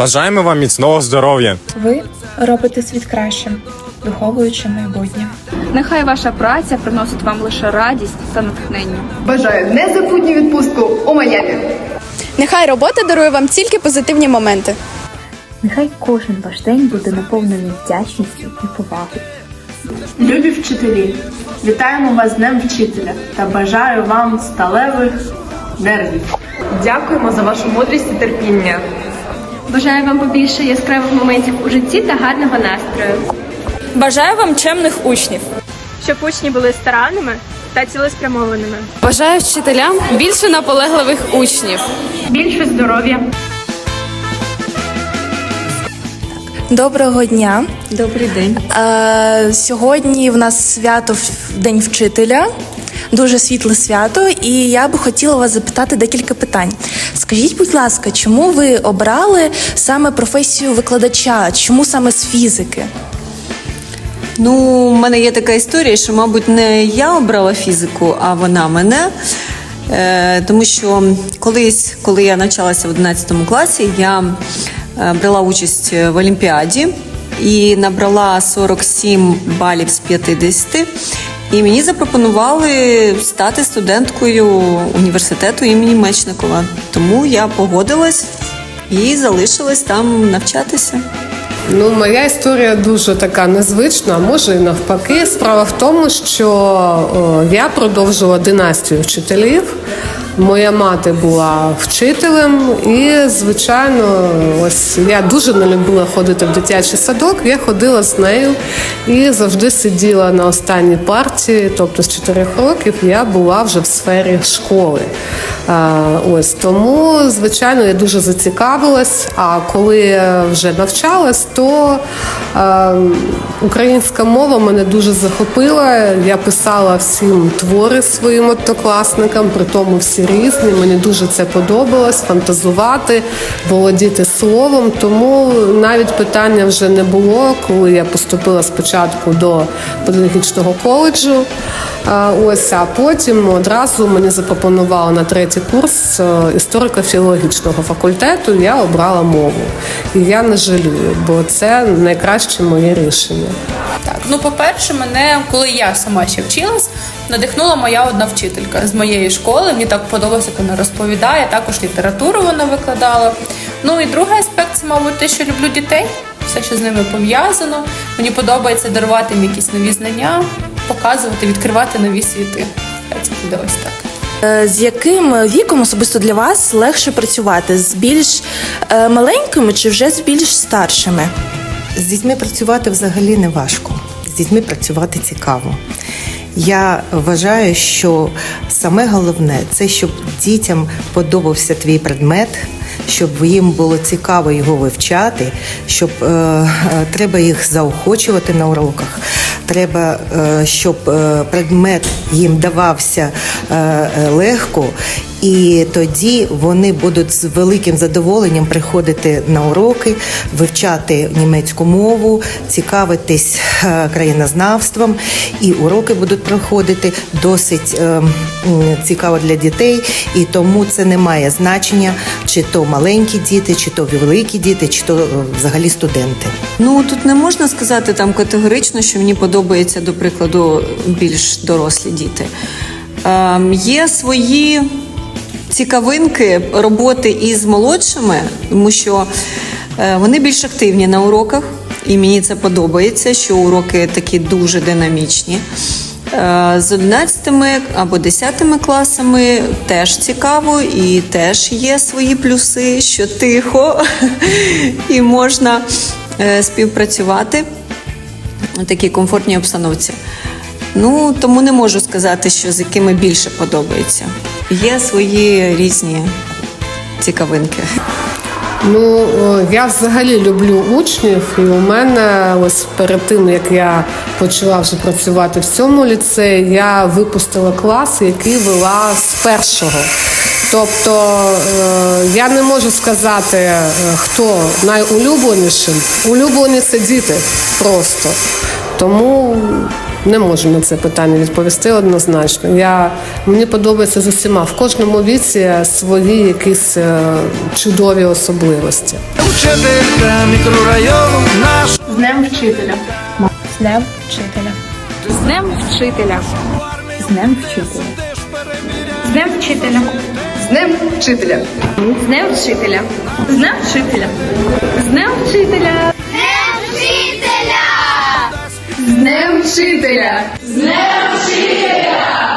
Бажаємо вам міцного здоров'я. Ви робите світ кращим, виховуючи майбутнє. Нехай ваша праця приносить вам лише радість та натхнення. Бажаю незабутню відпустку у Майамі. Нехай робота дарує вам тільки позитивні моменти. Нехай кожен ваш день буде наповнений вдячністю і повагою. Любі вчителі, вітаємо вас з Днем вчителя та бажаю вам сталевих нервів. Дякуємо за вашу мудрість і терпіння. Бажаю вам побільше яскравих моментів у житті та гарного настрою. Бажаю вам чемних учнів. Щоб учні були старанними та цілеспрямованими. Бажаю вчителям більше наполегливих учнів. Більше здоров'я. Доброго дня. Добрий день. Е, сьогодні в нас свято День вчителя. Дуже світле свято, і я би хотіла вас запитати декілька питань. Скажіть, будь ласка, чому ви обрали саме професію викладача? Чому саме з фізики? Ну, у мене є така історія, що, мабуть, не я обрала фізику, а вона мене. Е, тому що колись, коли я навчалася в 11 класі, я е, брала участь в Олімпіаді і набрала 47 балів з 50. І мені запропонували стати студенткою університету імені Мечникова. Тому я погодилась і залишилась там навчатися. Ну, моя історія дуже така незвична, може і навпаки. Справа в тому, що я продовжила династію вчителів. Моя мати була вчителем, і, звичайно, ось я дуже не любила ходити в дитячий садок. Я ходила з нею і завжди сиділа на останній парті. Тобто з 4 років я була вже в сфері школи. Ось тому, звичайно, я дуже зацікавилась. А коли вже навчалась, то українська мова мене дуже захопила. Я писала всім твори своїм однокласникам, при тому всі різні. Мені дуже це подобалось фантазувати, володіти словом. Тому навіть питання вже не було, коли я поступила спочатку до педагогічного коледжу. Ось, а потім одразу мені запропонували на третій курс е, історико-філологічного факультету. Я обрала мову. І я не жалію, бо це найкраще моє рішення. Так, ну по-перше, мене, коли я сама ще вчилась, надихнула моя одна вчителька з моєї школи. Мені так подобалося, як вона розповідає. Також літературу вона викладала. Ну і другий аспект це, мабуть, те, що люблю дітей, все, що з ними пов'язано. Мені подобається дарувати їм якісь нові знання, показувати, відкривати нові світи. Це буде ось так. Е, З яким віком особисто для вас легше працювати? З більш е, маленькими чи вже з більш старшими? З дітьми працювати взагалі не важко. З дітьми працювати цікаво. Я вважаю, що саме головне це щоб дітям подобався твій предмет, щоб їм було цікаво його вивчати, щоб е, е, треба їх заохочувати на уроках. Треба, е, щоб е, предмет їм давався е, легко, і тоді вони будуть з великим задоволенням приходити на уроки, вивчати німецьку мову, цікавитись країнознавством, і уроки будуть проходити досить цікаво для дітей. І тому це не має значення, чи то маленькі діти, чи то великі діти, чи то взагалі студенти. Ну тут не можна сказати там категорично, що мені подобається, до прикладу, більш дорослі діти. Ем, є свої цікавинки роботи із молодшими, тому що е, вони більш активні на уроках, і мені це подобається, що уроки такі дуже динамічні. Е, З 11 або 10 класами теж цікаво, і теж є свої плюси, що тихо і можна е, співпрацювати у такій комфортній обстановці. Ну тому не можу сказати, що з якими більше подобається. Є свої різні цікавинки. Ну, я взагалі люблю учнів, і у мене ось перед тим, як я почала вже працювати в цьому ліцеї, я випустила клас, який вела з першого. Тобто е, я не можу сказати, е, хто найулюбленішим. Улюблені це діти просто. Тому Не можу на це питання відповісти однозначно. Я, мені подобається з усіма. В кожному віці свої якісь е, чудові особливості. Учителька мікрорайону наш. З Днем вчителя. З днем вчителя. З Днем вчителя! З днем вчителя. З Днем вчителя! З Днем вчителя! З днем вчителя. З днем вчителя. З днем вчителя. Днем вчителя! З Днем вчителя!